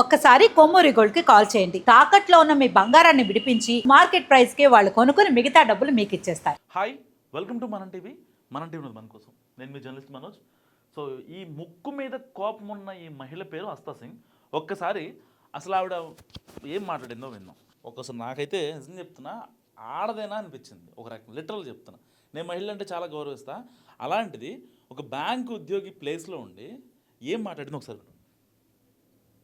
ఒక్కసారి కొమ్మూరి గోల్డ్కి కాల్ చేయండి. తాకట్లో ఉన్న మీ బంగారాన్ని విడిపించి మార్కెట్ ప్రైస్కి వాళ్ళు కొనుక్కుని మిగతా డబ్బులు మీకు ఇచ్చేస్తారు. Hi welcome to Manam TV. Manam TV ఉన్నది మన కోసం. నేను మీ జర్నలిస్ట్ మనోజ్. సో ఈ ముక్కు మీద కోపం ఉన్న ఈ మహిళ పేరు అస్తా సింగ్. ఒక్కసారి అసలు ఆవిడ ఏం మాట్లాడిందో విన్నాం ఒక్కసారి నాకైతే నిజం చెప్తున్నా ఆడదేనా అనిపించింది. ఒక రకం లిటరల్ చెప్తున్నా. నేను మహిళ అంటే చాలా గౌరవిస్తా. అలాంటిది ఒక బ్యాంక్ ఉద్యోగి ప్లేస్లో ఉండి ఏం మాట్లాడిందో ఒకసారి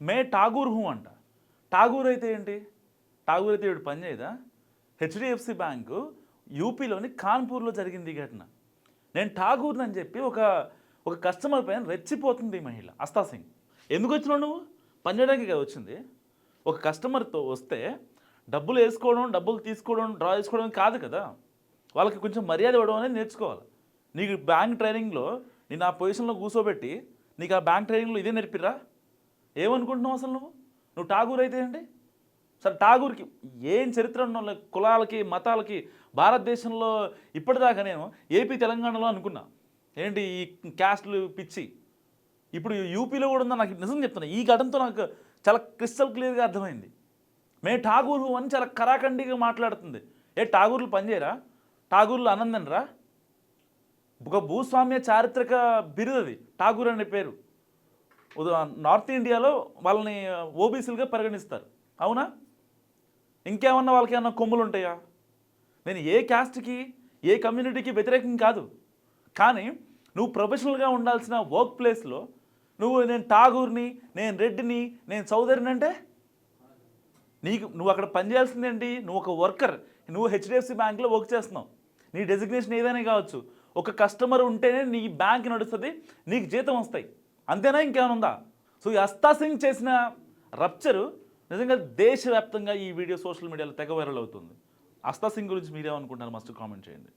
మే ఠాగూర్ హూ అంట. ఠాగూర్ అయితే ఏంటి? ఠాగూర్ అయితే వీడు పని చేయదా? హెచ్డిఎఫ్సి బ్యాంకు యూపీలోని కాన్పూర్లో జరిగింది ఈ ఘటన. నేను ఠాగూర్ని అని చెప్పి ఒక ఒక కస్టమర్ పైన రెచ్చిపోతుంది ఈ మహిళ అస్తా సింగ్. ఎందుకు వచ్చినావు నువ్వు? పనిచేయడానికి కదా వచ్చింది. ఒక కస్టమర్తో వస్తే డబ్బులు వేసుకోవడం డబ్బులు తీసుకోవడం డ్రా చేసుకోవడం కాదు కదా. వాళ్ళకి కొంచెం మర్యాద ఇవ్వడం అనేది నేర్చుకోవాలి. నీకు బ్యాంక్ ట్రైనింగ్లో నేను ఆ పొజిషన్లో కూర్చోబెట్టి నీకు ఆ బ్యాంక్ ట్రైనింగ్లో ఇదే నేర్పిరా ఏమనుకుంటున్నావు అసలు నువ్వు? నువ్వు ఠాగూర్ అయితే ఏంటి? సరే ఠాగూర్కి ఏం చరిత్ర ఉన్న కులాలకి మతాలకి భారతదేశంలో ఇప్పటిదాకా నేను ఏపీ తెలంగాణలో అనుకున్నా. ఏంటి ఈ క్యాస్ట్లు పిచ్చి? ఇప్పుడు యూపీలో కూడా ఉందా నాకు నిజం చెప్తున్నా. ఈ ఘటనతో నాకు చాలా క్రిస్టల్ క్లియర్గా అర్థమైంది. మే ఠాగూర్ అని చాలా కరాఖండిగా మాట్లాడుతుంది. ఏ ఠాగూర్లు పనిచేయరా ఠాగూర్లు ఆనందనరా? ఒక భూస్వామ్య చారిత్రక బిరుదది ఠాగూర్ అనే పేరు. నార్త్ ఇండియాలో వాళ్ళని ఓబీసీలుగా పరిగణిస్తారు. అవునా? ఇంకేమన్నా వాళ్ళకి ఏమన్నా కొమ్ములు ఉంటాయా నేను ఏ క్యాస్ట్కి ఏ కమ్యూనిటీకి వ్యతిరేకం కాదు. కానీ నువ్వు ప్రొఫెషనల్గా ఉండాల్సిన వర్క్ ప్లేస్లో నువ్వు నేను ఠాగూర్ని నేను రెడ్డిని నేను చౌదరిని అంటే? నీకు నువ్వు అక్కడ పనిచేయాల్సిందేంటి నువ్వు ఒక వర్కర్. నువ్వు హెచ్డిఎఫ్సి బ్యాంక్లో వర్క్ చేస్తున్నావు. నీ డెసిగ్నేషన్ ఏదైనా కావచ్చు. ఒక కస్టమర్ ఉంటేనే నీ బ్యాంక్ నడుస్తుంది నీకు జీతం వస్తాయి. అంతేనా ఇంకేమైనా ఉందా? సో ఈ అస్తా సింగ్ చేసిన రప్చరు నిజంగా దేశవ్యాప్తంగా ఈ వీడియో సోషల్ మీడియాలో తెగ వైరల్ అవుతుంది. అస్తా సింగ్ గురించి మీరేమనుకుంటున్నారు? మస్ట్ కామెంట్ చేయండి.